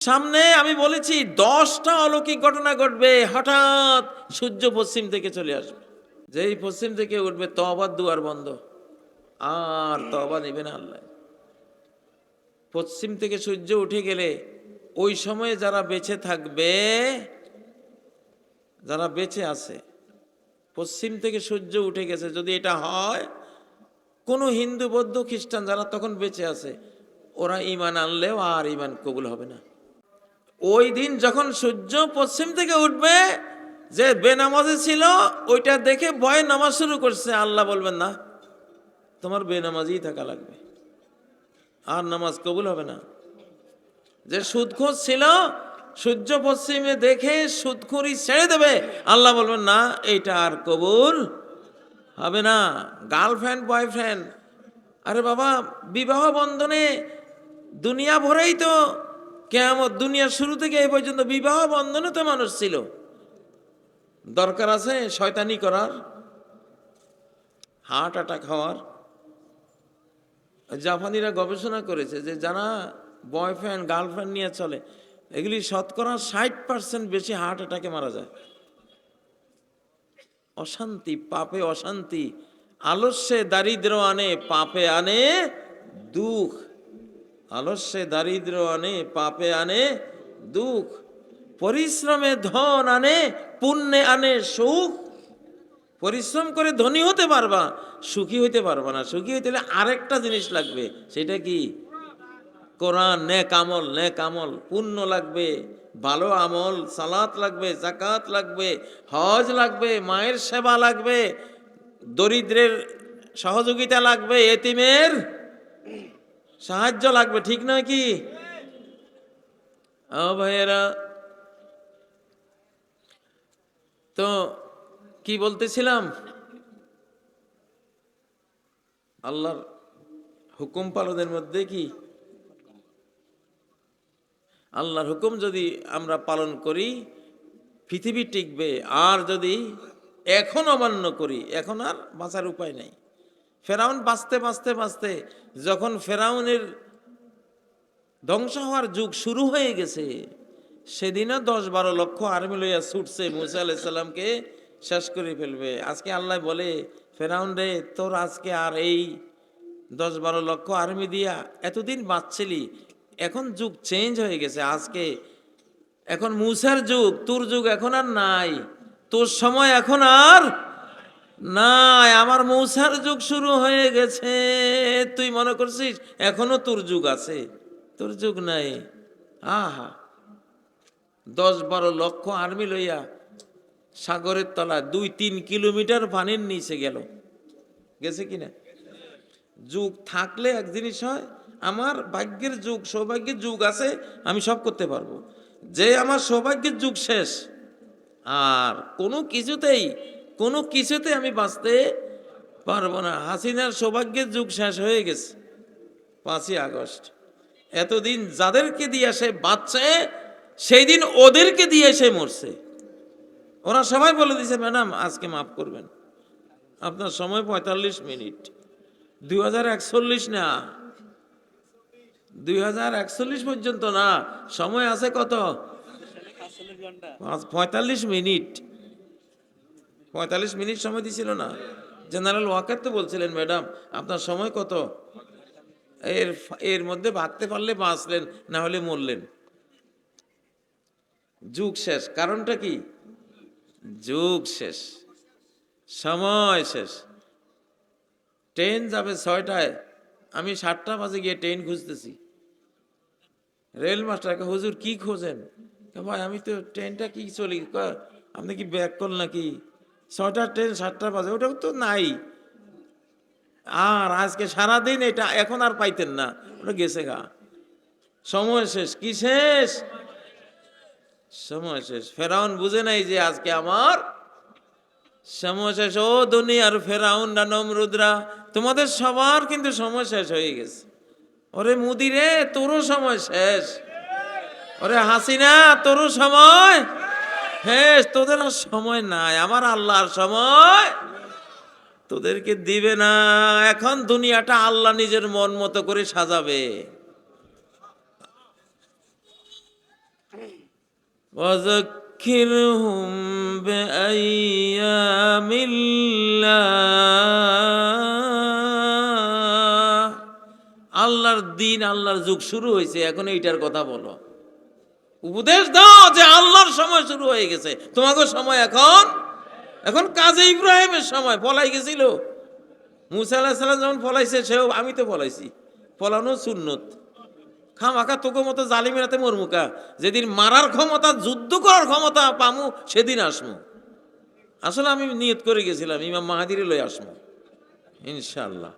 সামনে আমি বলেছি, দশটা অলৌকিক ঘটনা ঘটবে, হঠাৎ সূর্য পশ্চিম থেকে চলে আসবে। যেই পশ্চিম থেকে উঠবে তবার দুয়ার বন্ধ। আর তবা নেবে না আল্লাহ। পশ্চিম থেকে সূর্য উঠে গেলে, ওই সময়ে যারা বেঁচে থাকবে, যারা বেঁচে আছে, পশ্চিম থেকে সূর্য উঠে গেছে, যদি এটা হয়, কোনো হিন্দু, বৌদ্ধ, খ্রিস্টান যারা তখন বেঁচে আছে, ওরা ইমান আনলেও আর ইমান কবুল হবে না। ওই দিন যখন সূর্য পশ্চিম থেকে উঠবে, যে বেনামাজি ছিল, ওইটা দেখে ভয়ে নামাজ শুরু করছে। আল্লাহ বলবেন, না, তোমার বেনামাজি থাকা লাগবে। আর নামাজ কবুল হবে না। যে সুদখোঁজ ছিল, সূর্য পশ্চিমে দেখে সুদখুরি ছেড়ে দেবে। আল্লাহ বলবেন, না, এইটা আর কবুল হবে না। গার্লফ্রেন্ড, বয়ফ্রেন্ড, আরে বাবা, বিবাহ বন্ধনে দুনিয়া ভরেই তো কেমন দুনিয়ার শুরু থেকে এই পর্যন্ত বিবাহ বন্ধনে তো মানুষ ছিল। দরকার আছে শয়তানি করার, হার্ট অ্যাটাক হওয়ার। জাপানিরা গবেষণা করেছে যে যারা বয়ফ্রেন্ড, গার্লফ্রেন্ড নিয়ে চলে, এগুলি শতকরা ষাট পার্সেন্ট বেশি হার্ট অ্যাটাকে মারা যায়। অশান্তি, পাপে অশান্তি, আলস্যে দারিদ্র আনে, পাপে আনে দুঃখ। আলস্যে দারিদ্র আনে, পাপে আনে, দুঃখ, পরিশ্রমে ধন আনে, পুণ্যে আনে, সুখ। পরিশ্রম করে ধনী হতে পারবা, সুখী হইতে পারবা না। সুখী হইতে হলে আরেকটা জিনিস লাগবে, সেটা কি? কোরআন, নেক আমল নেক আমল। পুণ্য লাগবে, ভালো আমল, সালাত লাগবে জাকাত লাগবে, হজ লাগবে, মায়ের সেবা লাগবে, দরিদ্রের সহযোগিতা লাগবে, এতিমের সাহায্য লাগবে, ঠিক নয় কি? ভাইয়েরা, তো কি বলতেছিলাম? আল্লাহর হুকুম পালনের মধ্যে কি? আল্লাহর হুকুম যদি আমরা পালন করি, পৃথিবী টিকবে, আর যদি এখন অমান্য করি, এখন আর বাঁচার উপায় নেই। ফেরাউন বাঁচতে বাঁচতে বাঁচতে যখন ফেরাউনের ধ্বংস হওয়ার যুগ শুরু হয়ে গেছে, সেদিনও দশ বারো লক্ষ আর্মি লইয়া ছুটছে মুসা আলাইসাল্লামকে শেষ করে ফেলবে। আজকে আল্লাহ বলে, ফেরাউন রে, তোর আজকে আর এই দশ বারো লক্ষ আর্মি দিয়া এতদিন বাঁচছিলি, এখন যুগ চেঞ্জ হয়ে গেছে। আজকে এখন মুসার যুগ, তোর যুগ এখন আর নাই, তোর সময় এখন আর নাই, আমার মৌসার যুগ শুরু হয়ে গেছে। তুই মনে করছিস এখনও তোর যুগ আছে? তোর যুগ নাই। আহা। দশ বারো লক্ষ আর্মি লইয়া সাগরের তলা দুই তিন কিলোমিটার পানির নিচে গেল। গেছে কিনা যুগ থাকলে এক জিনিস হয়, আমার ভাগ্যের যুগ, সৌভাগ্যের যুগ আছে, আমি সব করতে পারব। যে আমার সৌভাগ্যের যুগ শেষ, আর কোনো কিছুতেই কোনো কিছুতে আমি বাঁচতে পারব না। হাসিনার সৌভাগ্যের যুগ শেষ হয়ে গেছে, পাঁচই আগস্ট। এতদিন যাদেরকে দিয়ে সে বাঁচছে সেই দিন ওদেরকে দিয়ে সে মরছে। ওরা সবাই বলে দিছে ম্যাডাম, আজকে মাফ করবেন। আপনার সময় পঁয়তাল্লিশ মিনিট। দুই হাজার একচল্লিশ না। দুই হাজার একচল্লিশ পর্যন্ত না। সময় আছে কত? পঁয়তাল্লিশ মিনিট। পঁয়তাল্লিশ মিনিট সময় দিছিল না। জেনারেল ওয়াকার তো বলছিলেন ম্যাডাম আপনার সময় কত? এর এর মধ্যে ভাগতে পারলে বাঁচলেন, না হলে মরলেন। যুগ শেষ। কারণটা কি? যুগ শেষ। সময় শেষ। ট্রেন যাবে ছয়টায়। আমি সাতটা বাজে গিয়ে ট্রেন খুঁজতেছি। রেল মাস্টারকে, হুজুর, কি খোঁজেন? ভাই, আমি তো ট্রেনটা কি চলি? আপনি কি ব্যাক করল নাকি? ছয়টার ট্রেন, সাতটা বাজে, ওটাও তো নাই। আর আজকে সারাদিন এটা, এখন আর পাইতেন না, ওটা গেছে গা। সময় শেষ, কি শেষ? সময় শেষ। ফেরাউন বুঝে নাই যে আজকে আমার সময় শেষ। ও দুনিয়ার ফেরাউন না নমরুদরা, তোমাদের সবার কিন্তু সময় শেষ হয়ে গেছে। ওরে মুদি রে, তোরও সময় শেষ। ওরে হাসিনা, তোরও সময় শেষ তোদের আর সময় নাই আমার আল্লাহর সময় তোদেরকে দিবে না এখন দুনিয়াটা আল্লাহ নিজের মন মতো করে সাজাবে وذكرهم بأيام الله আল্লাহর দিন আল্লাহর যুগ শুরু হয়েছে এখন এইটার কথা বলো উপদেশ দাও যে আল্লাহর সময় শুরু হয়ে গেছে। তোমাকে সময় এখন? এখন কাজে ইব্রাহিমের সময় পলাই গেছিল। মুসা আল্লাহ সাল্লাম যখন ফলাইছে, সেও, আমি তো ফলাইছি। ফলানো সুন্নত। খামাখা তোকে মতো জালিমেরাতে মরমুকা যেদিন মারার ক্ষমতা, যুদ্ধ করার ক্ষমতা পামু, সেদিন আসমু। আসলে আমি নিয়ত করে গেছিলাম, ইমাম মাহাদিরে লই আসমু। ইনশাল্লাহ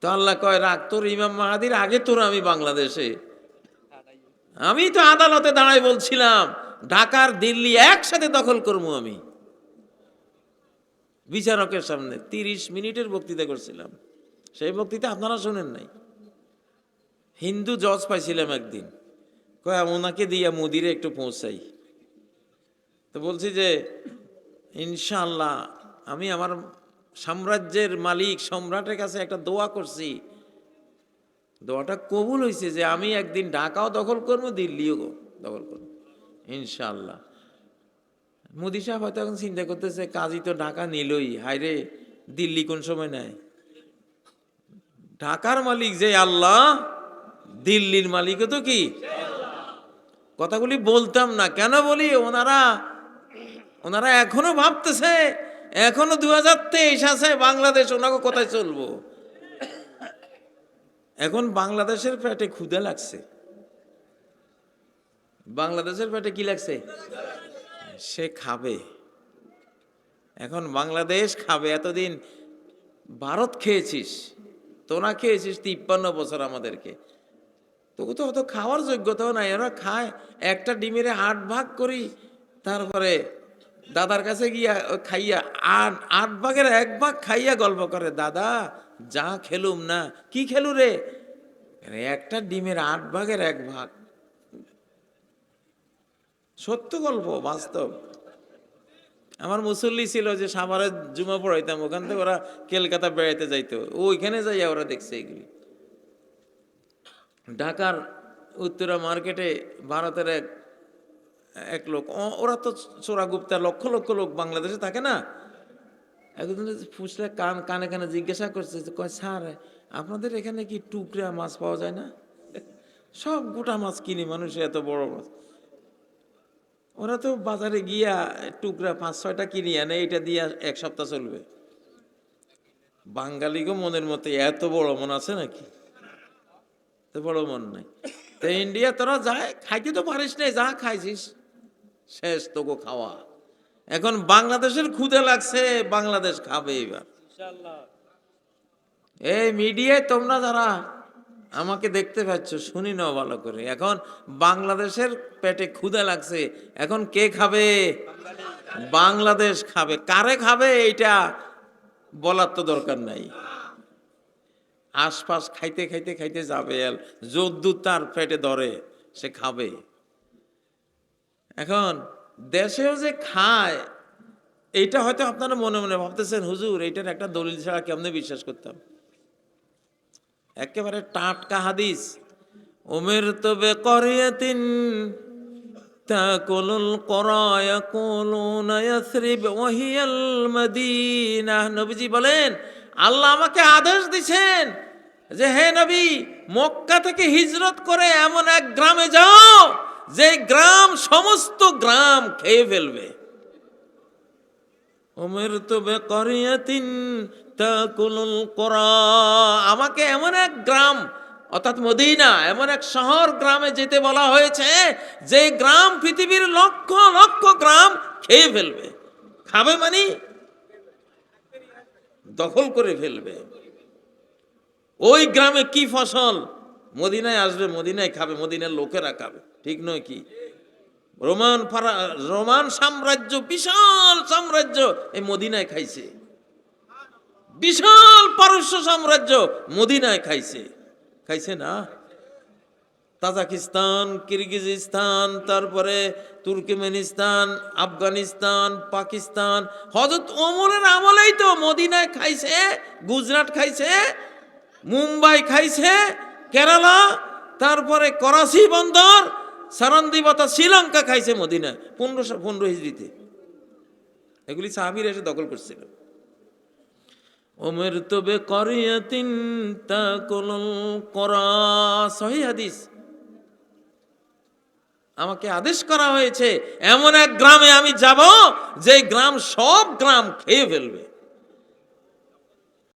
তো আল্লাহ কয়, রাখ, তোর ইমাম মাহাদির আগে তোর আমি বাংলাদেশে। আমি তো আদালতে দাঁড়াই বলছিলাম, ঢাকার দিল্লি একসাথে দখল করব আমি। বিচারকের সামনে তিরিশ মিনিটের বক্তৃতা করছিলাম। সেই বক্তৃতা আপনারা শোনেন নাই। হিন্দু জজ পাইছিলাম একদিন। কয়, ওনাকে দিয়া মোদিরে একটু পৌঁছাই। তো বলছি যে ইনশাল্লাহ আমি আমার সাম্রাজ্যের মালিক, সম্রাটের কাছে একটা দোয়া করছি। দোয়াটা কবুল হয়েছে যে আমি একদিন ঢাকাও দখল করব, দিল্লিও দখল করব। ইনশাল্লাহ মোদি সাহেব হয়তো এখন চিন্তা করতেছে কাজী তো ঢাকা নিলই। হায়রে, দিল্লি কোন সময় নেয় ঢাকার মালিক যে আল্লাহ, দিল্লির মালিকও তো কি? কথাগুলি বলতাম না, কেন বলি? ওনারা ওনারা এখনও ভাবতেছে, এখনও দু হাজার তেইশ আছে, বাংলাদেশ ওনাকে কোথায় চলবো? এখন বাংলাদেশের পেটে ক্ষুদে লাগছে। বাংলাদেশের পেটে কি লাগছে? সে খাবে। এখন বাংলাদেশ খাবে। এতদিন ভারত খেয়েছিস, তোরা খেয়েছিস তিপ্পান্ন বছর আমাদেরকে। তোকে তো অত খাওয়ার যোগ্যতাও নাই। ওরা খায়, একটা ডিমের আট ভাগ করি, তারপরে দাদার কাছে গিয়া খাইয়া আট আট ভাগের এক ভাগ খাইয়া গল্প করে, দাদা, যা খেলুম না। কি খেলু রে? একটা ডিমের আট ভাগের এক ভাগ। সত্য গল্প, বাস্তব। আমার মুসল্লি ছিল যে সাভারে জুমা পড়াইতাম, ওখান থেকে ওরা কলকাতা বেড়াইতে যাইতো। ওইখানে যাইয়া ওরা দেখছে এগুলি। ঢাকার উত্তরা মার্কেটে ভারতের এক এক লোক। ওরা তো চোরা গুপ্তা লক্ষ লক্ষ লোক বাংলাদেশে থাকে না। একদিন ফুসলে কান কানে কানে জিজ্ঞাসা করছে কয়, স্যার, আপনাদের এখানে কি টুকরা মাছ পাওয়া যায় না? সব গোটা মাছ কিনে মানুষ, এত বড় মাছ। ওরা তো বাজারে গিয়া টুকরা পাঁচ, ছয়টা কিনে আনে এটা দিয়ে এক সপ্তাহ চলবে। বাঙালিগো মনের মতো, এত বড় মন আছে নাকি? তো বড় মন নাই। তো ইন্ডিয়া তোরা যায়, খাইতে তো পারিস নাই, যা খাইছিস। শেষ তোকে খাওয়া। এখন বাংলাদেশের ক্ষুদে লাগছে বাংলাদেশ খাবে এবার। এই মিডিয়ায় তোমরা যারা আমাকে দেখতে পাচ্ছ শুনি নাও ভালো করে। এখন বাংলাদেশের পেটে ক্ষুদে লাগছে এখন কে খাবে? বাংলাদেশ খাবে। কারে খাবে এইটা বলার তো দরকার নাই। আশপাশ খাইতে খাইতে খাইতে যাবে যদ্দূর তার পেটে ধরে সে খাবে। এখন দেশেও যে খায়, এইটা হয়তো আপনারা মনে মনে ভাবতেছেন, হুজুর, এইটার একটা দলিল ছাড়া কেমনে বিশ্বাস করতাম? একেবারে টাটকা হাদিস। উমের তবে করিয়াতিন করা ইয়াকুলুনা ইয়াসরিব ওয়া হিয়াল মদিনা। নবীজি বলেন, আল্লাহ আমাকে আদেশ দিছেন যে, হে নবী, মক্কা থেকে হিজরত করে এমন এক গ্রামে যাও যে গ্রাম, সমস্ত গ্রাম খেয়ে ফেলবে। আমাকে এমন এক গ্রাম, অর্থাৎ মদিনা, এমন এক শহর গ্রামে যেতে বলা হয়েছে, যে গ্রাম পৃথিবীর লক্ষ লক্ষ গ্রাম খেয়ে ফেলবে। খাবে মানে? দখল করে ফেলবে। ওই গ্রামে কি ফসল? মদিনায় আসবে, মদিনায় খাবে, মদিনার লোকেরা খাবে। ঠিক নয় কি? রোমান রোমান সাম্রাজ্য, বিশাল সাম্রাজ্য এই মদিনায় খাইছে। বিশাল পারস্য সাম্রাজ্য মদিনায় খাইছে। খাইছে না? তাজাকিস্তান, কিরগিজিস্তান, তারপরে তুর্কমেনিস্তান, আফগানিস্তান, পাকিস্তান। হজরত ওমরের আমলেই তো মদিনায় খাইছে, গুজরাট খাইছে, মুম্বাই খাইছে, কেরালা, তারপরে করাচি বন্দর সারান্দিবতা শ্রীলঙ্কা খাইছে মদিনা পনেরোশো পনেরো হিজড়িতে। এগুলি সাহাবির এসে দখল করছিল। ওমের তবে করিয়াতিন তা কলল করা সহি হাদিস। আমাকে আদেশ করা হয়েছে, এমন এক গ্রামে আমি যাব যে গ্রাম সব গ্রাম খেয়ে ফেলবে।